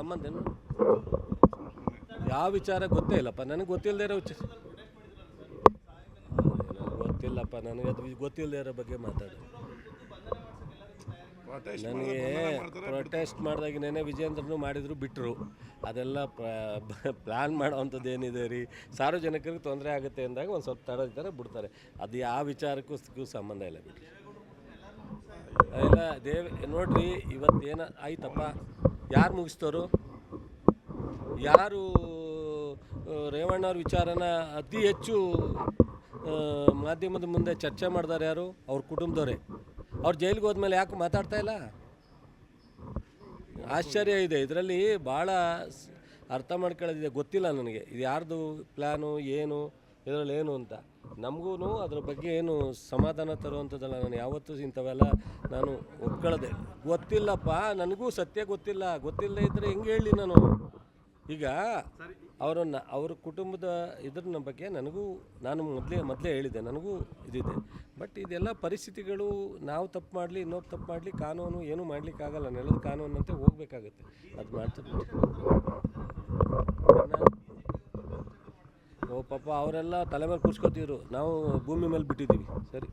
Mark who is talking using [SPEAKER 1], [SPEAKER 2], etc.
[SPEAKER 1] ಸಂಬಂಧ ಏನು? ಯಾವ ವಿಚಾರ ಗೊತ್ತೇ ಇಲ್ಲಪ್ಪ. ನನಗೆ ಗೊತ್ತಿಲ್ಲದೆ ಇರೋ ವಿಚಾರ. ಗೊತ್ತಿಲ್ಲಪ್ಪ. ನನಗೆ ಅದು ಗೊತ್ತಿಲ್ಲದೆ ಇರೋ ಬಗ್ಗೆ ಮಾತಾಡು. ನನಗೆ ಪ್ರೊಟೆಸ್ಟ್ ಮಾಡಿದಾಗಿನೇ ವಿಜೇಂದ್ರನು ಮಾಡಿದ್ರು ಬಿಟ್ಟರು ಅದೆಲ್ಲ ಪ್ಲ್ಯಾನ್ ಮಾಡೋವಂಥದ್ದು ಏನಿದೆ ರೀ? ಸಾರ್ವಜನಿಕರಿಗೆ ತೊಂದರೆ ಆಗುತ್ತೆ ಅಂದಾಗ ಒಂದು ಸ್ವಲ್ಪ ತಡೆದಿದ್ದಾರೆ ಬಿಡ್ತಾರೆ. ಅದು ಯಾವ ವಿಚಾರಕ್ಕೂ ಸಂಬಂಧ ಇಲ್ಲ ಬಿಡಿ ಇಲ್ಲ ದೇವ್ ನೋಡ್ರಿ ಇವತ್ತೇನ ಆಯ್ತಪ್ಪ. ಯಾರು ಮುಗಿಸ್ತವರು ಯಾರು ರೇವಣ್ಣವ್ರ ವಿಚಾರನ ಅತಿ ಹೆಚ್ಚು ಮಾಧ್ಯಮದ ಮುಂದೆ ಚರ್ಚೆ ಮಾಡ್ತಾರೆ ಯಾರು? ಅವ್ರ ಕುಟುಂಬದವರೇ. ಅವ್ರು ಜೈಲಿಗೆ ಹೋದ್ಮೇಲೆ ಯಾಕೆ ಮಾತಾಡ್ತಾ ಇಲ್ಲ? ಆಶ್ಚರ್ಯ ಇದೆ. ಇದರಲ್ಲಿ ಭಾಳ ಅರ್ಥ ಮಾಡ್ಕೊಳ್ಳೋದಿದೆ. ಗೊತ್ತಿಲ್ಲ ನನಗೆ. ಇದು ಯಾರ್ದು ಪ್ಲ್ಯಾನು ಏನು ಇದರಲ್ಲಿ ಏನು ಅಂತ. ನಮಗೂ ಅದ್ರ ಬಗ್ಗೆ ಏನು ಸಮಾಧಾನ ತರುವಂಥದ್ದಲ್ಲ, ನಾನು ಯಾವತ್ತೂ ಇಂಥವೆಲ್ಲ ನಾನು ಒಪ್ಕೊಳ್ಳದೆ. ಗೊತ್ತಿಲ್ಲಪ್ಪ, ನನಗೂ ಸತ್ಯ ಗೊತ್ತಿಲ್ಲ ಗೊತ್ತಿಲ್ಲ ಇದ್ದರೆ ಹೆಂಗೆ ಹೇಳಿ ನಾನು? ಈಗ ಅವರನ್ನು ಅವ್ರ ಕುಟುಂಬದ ಇದ್ರ ಬಗ್ಗೆ ನನಗೂ, ನಾನು ಮೊದಲೇ ಮೊದಲೇ ಹೇಳಿದೆ ನನಗೂ ಇದಿದೆ. ಬಟ್ ಇದೆಲ್ಲ ಪರಿಸ್ಥಿತಿಗಳು, ನಾವು ತಪ್ಪು ಮಾಡಲಿ ಇನ್ನೊಬ್ಬ ತಪ್ಪು ಮಾಡಲಿ, ಕಾನೂನು ಏನೂ ಮಾಡಲಿಕ್ಕಾಗಲ್ಲ, ನೆಲದ ಕಾನೂನಂತೆ ಹೋಗಬೇಕಾಗುತ್ತೆ. ಅದು ಮಾಡ್ತಾರೆ ಪಾಪ ಅವರೆಲ್ಲ ತಲೆ ಮೇಲೆ ಕೂರ್ಸ್ಕೊತಿದ್ರು. ನಾವು ಭೂಮಿ ಮೇಲೆ ಬಿಟ್ಟಿದ್ದೀವಿ. ಸರಿ.